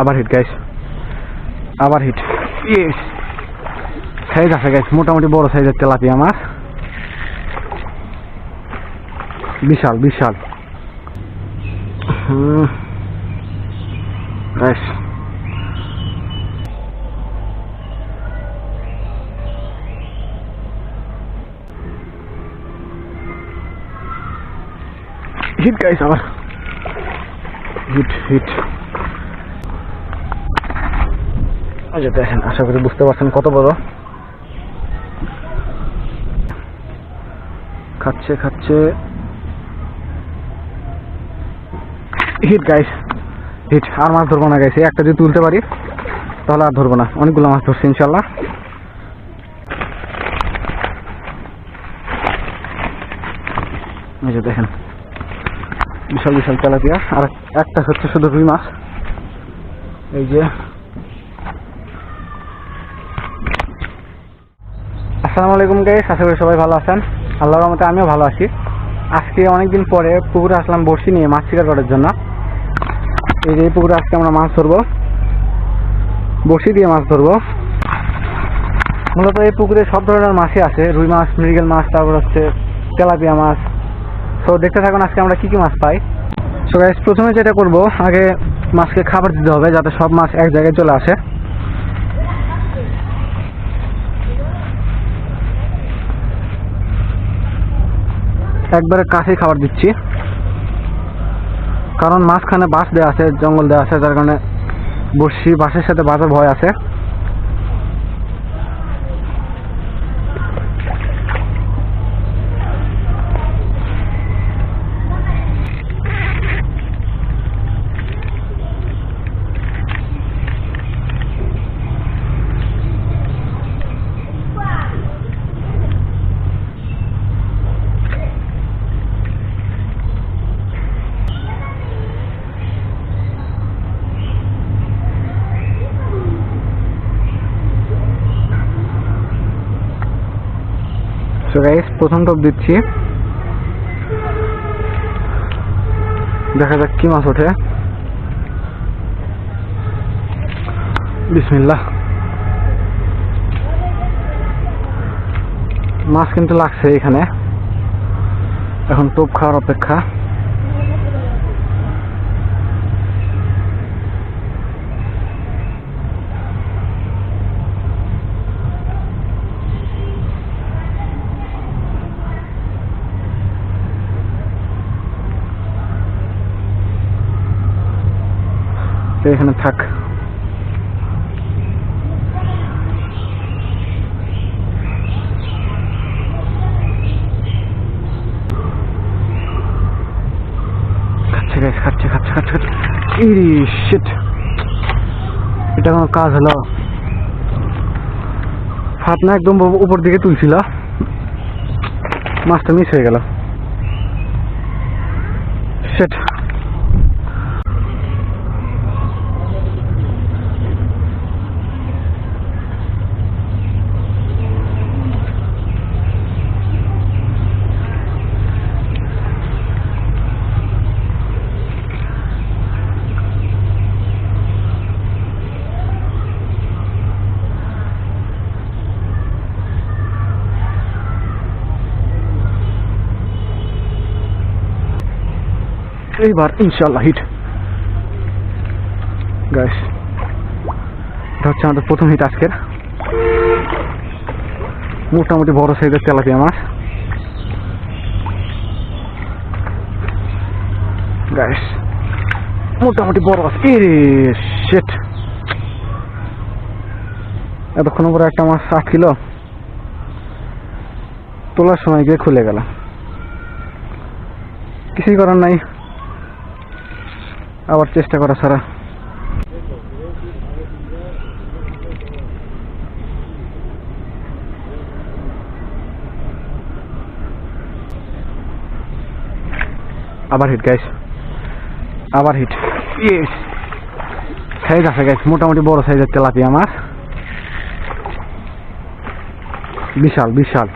আবার hit guys আবার hit yes size আছে গাইস মোটামুটি বড় সাইজের তেলাপিয়া মাছ। বিশাল বিশাল। গাইস হিট গাইস আবার। হিট হিট আচ্ছা দেখেন, আশা করি বুঝতে পারছেন কত বড়। খাচ্ছে খাচ্ছে। হিট গাইস হিট, আর মাছ ধরবো না গাইছে একটা যদি তুলতে পারি, তাহলে আর ধরবো না। অনেকগুলো মাছ ধরছি ইনশাল্লাহ এই যে দেখেন, বিশাল বিশাল তেলাপিয়া। আর একটা হচ্ছে শুধু রুই মাছ। এই যে আসসালামু আলাইকুম গাইস আশা করি সবাই ভালো আছেন। আল্লাহর রহমতে আমিও ভালো আছি। আজকে অনেকদিন পরে পুকুরে আসলাম বড়শি নিয়ে মাছ শিকার করার জন্য। এই যে পুকুরে আজকে আমরা মাছ ধরবো। বড়শি দিয়ে মাছ ধরবো। মূলত এই পুকুরে সব ধরনের মাছই আছে। রুই মাছ, মৃগেল মাছ, তারপর হচ্ছে তেলাপিয়া মাছ। তো দেখতে থাকুন আজকে আমরা কি কি মাছ পাই। সো গাইস প্রথমে যেটা করব, আগে মাছকে খাবার দিতে হবে যাতে সব মাছ এক জায়গায় চলে আসে। একবারে কাশি খাবার দিচ্ছি। কারণ মাঝখানে বাঁশ দেওয়া আছে, জঙ্গল দেওয়া আছে, যার কারণে বসি বাঁশের সাথে বাঁচার ভয় আছে। সো গাইস প্রথম টপ দিচ্ছি। দেখা যাক কি মাছ ওঠে। বিসমিল্লাহ। মাছ কিন্তু লাগছে এখানে। এখন টোপ খাওয়ার অপেক্ষা। তো এখানে থাক। খাচ্ছে খাচ্ছে খাচ্ছে খাচ্ছে এটা কোনো কাজ হলো। হাত না একদম উপর দিকে তুলছিল। মাছটা মিস হয়ে গেল শিট এইবার ইনশাল্লাহ হিট গাইস এটা হচ্ছে আমাদের প্রথম হিট আজকের। মোটামুটি বড় সাইজের তেলাপিয়া মাছ গাইস মোটামুটি বড় এরে শেট এতক্ষণ পরে একটা মাছ আট কিলো। তোলার সময় গিয়ে খুলে গেল। কিছুই করার নাই। আবার চেষ্টা করা ছাড়া। আবার হিট গাইস আবার হিট ইয়েস সাইজ আছে গাইস মোটামুটি বড় সাইজের তেলাপিয়া আমার। বিশাল বিশাল।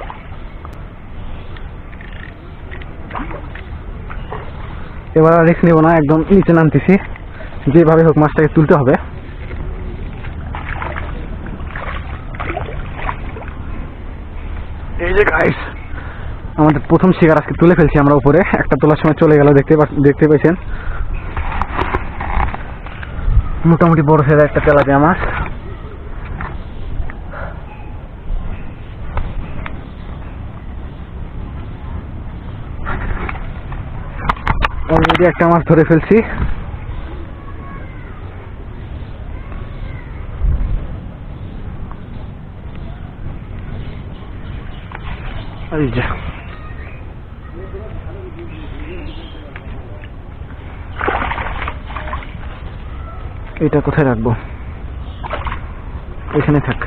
এবার আর রিস্ক নেব না, একদম নিচে নামতেছি। যেভাবে হোক মাছটাকে তুলতে হবে। এই যে গাইস আমাদের প্রথম শিকার আজকে তুলে ফেলছি আমরা উপরে। একটা তোলার সময় চলে গেল, দেখতে দেখতে পেয়েছেন মোটামুটি বড় সাইজের একটা তেলাপিয়া মাছ। অলরেডি একটা মাছ ধরে ফেলছি। এটা কোথায় রাখব? এখানে থাক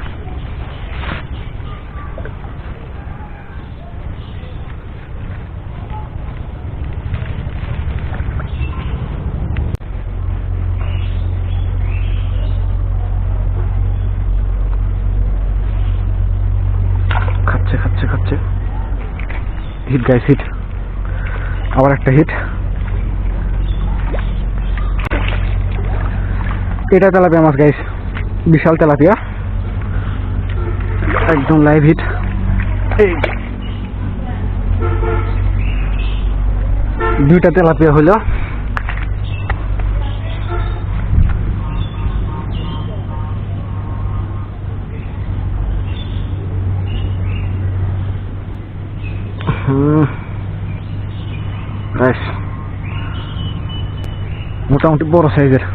খাচ্ছে খাচ্ছে খাচ্ছে হিট গাইস হিট আবার একটা হিট এটা তেলাপিয়া মাছ গাইস বিশাল তেলাপিয়া। একদম লাইভ হিট। দুইটা তেলাপিয়া হইল হুম গাইস মোটামুটি বড় সাইজের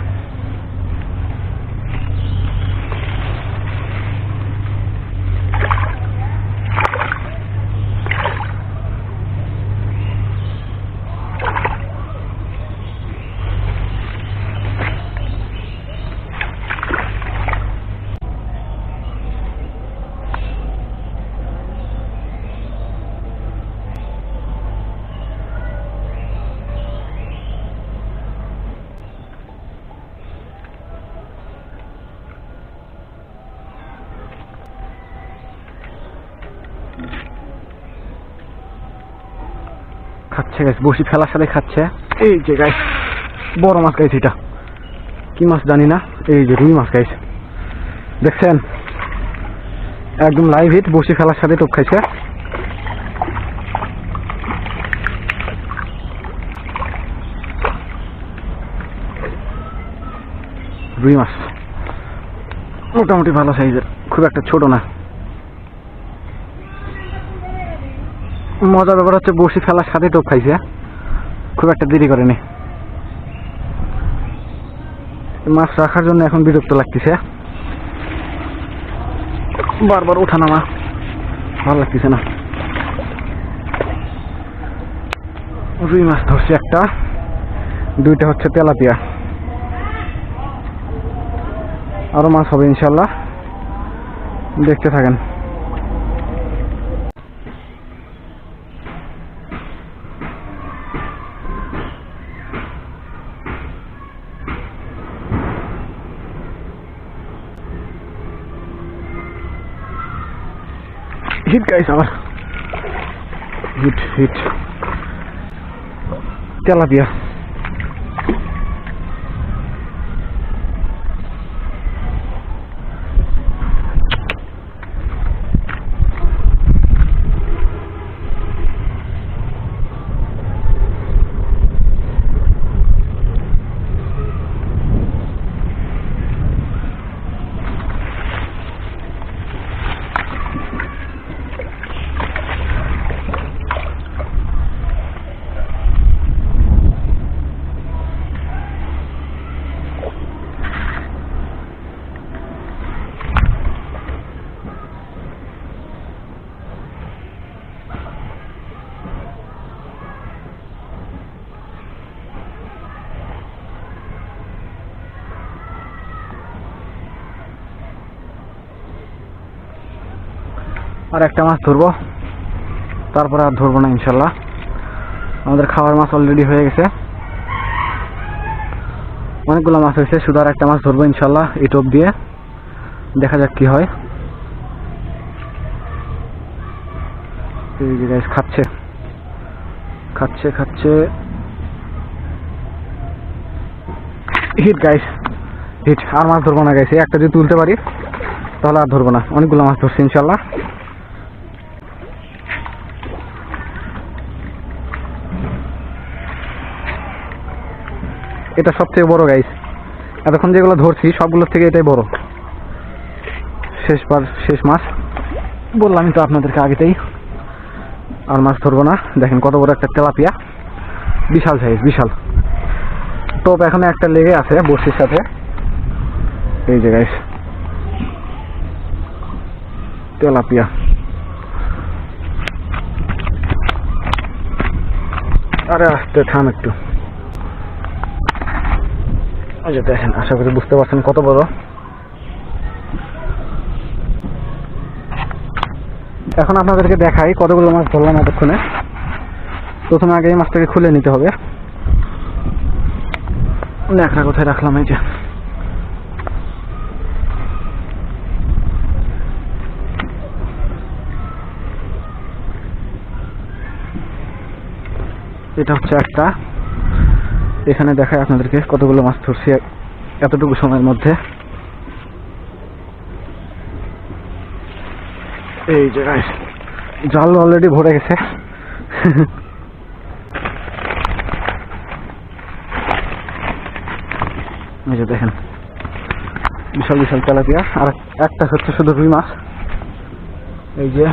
খাচ্ছে গাছ বসি ফেলার সাথে খাচ্ছে। এই যে গাছ বড় মাছ গাইছে এটা। কি মাছ জানি না, এই যে রুই মাছ গাইছে দেখছেন? একদম লাইভ হিট বসি ফেলার সাথে টোপ খাইছে। রুই মাছ। মোটামুটি ভালো সাইজের খুব একটা ছোট না। মজার ব্যাপার হচ্ছে বসি ফেলার সাথে টোপ খাইছে। খুব একটা দেরি করেনি। মাছ রাখার জন্য এখন বিরক্ত লাগতেছে। বারবার ওঠা নামা। ভালো লাগতেছে না। রুই মাছ ধরছে একটা। দুইটা হচ্ছে তেলাপিয়া। আরও মাছ হবে ইনশাল্লাহ। দেখতে থাকেন। হিট গাইস আবার হিট হিট তেলাপিয়া আর একটা মাছ ধরবো। তারপরে আর ধরবো না, ইনশাল্লাহ। আমাদের খাওয়ার মাছ অলরেডি হয়ে গেছে। অনেকগুলো মাছ হয়েছে, শুধু আর একটা মাছ ধরবো ইনশাল্লাহ এই টোপ দিয়ে। দেখা যাক কি হয়। খাচ্ছে। খাচ্ছে খাচ্ছে। Hit guys hit. আর মাছ ধরবো না গাইস একটা যদি তুলতে পারি, তাহলে আর ধরবো না। অনেকগুলো মাছ ধরছি ইনশাল্লাহ। এটা সব থেকে বড় গাইস এতক্ষণ যেগুলো ধরছি, সবগুলোর থেকে এটাই বড়। শেষবার, শেষ মাছ। বললামই তো আপনাদেরকে আগেতেই। আর মাছ ধরবো না। দেখেন কত বড় একটা তেলাপিয়া। বিশাল সাইজ বিশাল। টোপ এখানে একটা লেগে আছে, বড়শির সাথে। এই যে গাইস তেলাপিয়া। আরে, আস্তে থাম একটু। এই যে দেখেন, আশা করি বুঝতে পারছেন কত বড়। এখন আপনাদেরকে দেখাই কতগুলো মাছ ধরলাম এতক্ষণে। প্রথমে আগে এই মাছটাকে খুলে নিতে হবে। ন্যাকড়া কোথায় রাখলাম, এই যে। এটা হচ্ছে একটা এখানে দেখায় আপনাদেরকে কতগুলো মাছ ধরছি এতটুকু সময়ের মধ্যে। এই যে guys, জাল অলরেডি ভরে গেছে। এই যে দেখেন বিশাল বিশাল তেলাপিয়া। আর একটা হচ্ছে শুধু রুই মাছ। এই যে।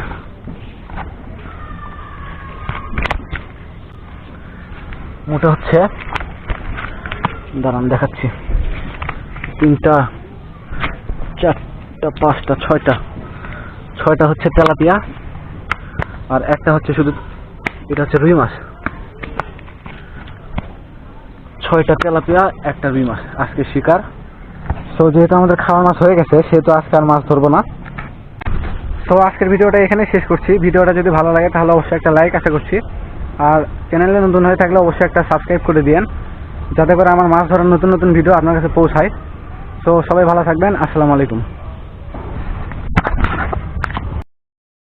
মোটা হচ্ছে দাঁড়ান, দেখাচ্ছি। তিনটা, চারটা, পাঁচটা, ছয়টা। ছয়টা হচ্ছে তেলাপিয়া, আর একটা হচ্ছে শুধু, এটা হচ্ছে রুই মাছ। ছয়টা তেলাপিয়া, একটা রুই মাছ। আজকে শিকার। তো যেহেতু আমাদের খাওয়ার মাছ হয়ে গেছে, সেহেতু আজকে আর মাছ ধরবো না। তো আজকের ভিডিওটা এখানে শেষ করছি। ভিডিওটা যদি ভালো লাগে, তাহলে অবশ্যই একটা লাইক আশা করছি। আর চ্যানেলে নতুন হয়ে থাকলে অবশ্যই একটা সাবস্ক্রাইব করে দিয়েন। যাতে করে আমার মাছ ধরার নতুন নতুন ভিডিও আপনার কাছে পৌঁছায়। তো সবাই ভালো থাকবেন। আসসালামু আলাইকুম।